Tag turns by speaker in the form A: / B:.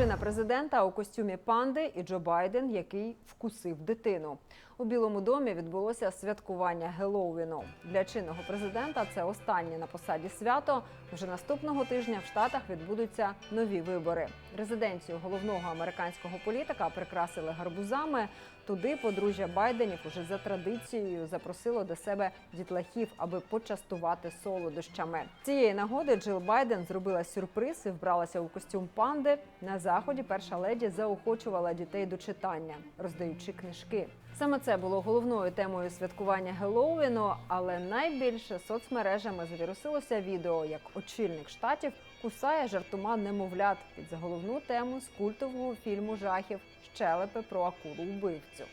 A: Дружина президента у костюмі панди і Джо Байден, який вкусив дитину. У Білому домі відбулося святкування Геловіну. Для чинного президента це останнє на посаді свято. Вже наступного тижня в Штатах відбудуться нові вибори. Резиденцію головного американського політика прикрасили гарбузами. Туди подружжя Байденів уже за традицією запросило до себе дітлахів, аби почастувати солодощами. Цієї нагоди Джил Байден зробила сюрприз і вбралася у костюм панди. На заході перша леді заохочувала дітей до читання, роздаючи книжки. Саме це було головною темою святкування Геловіну, але найбільше соцмережами завірусилося відео, як очільник штатів кусає жартума немовлят під заголовну тему з культового фільму жахів Щелепи про акулу вбивцю.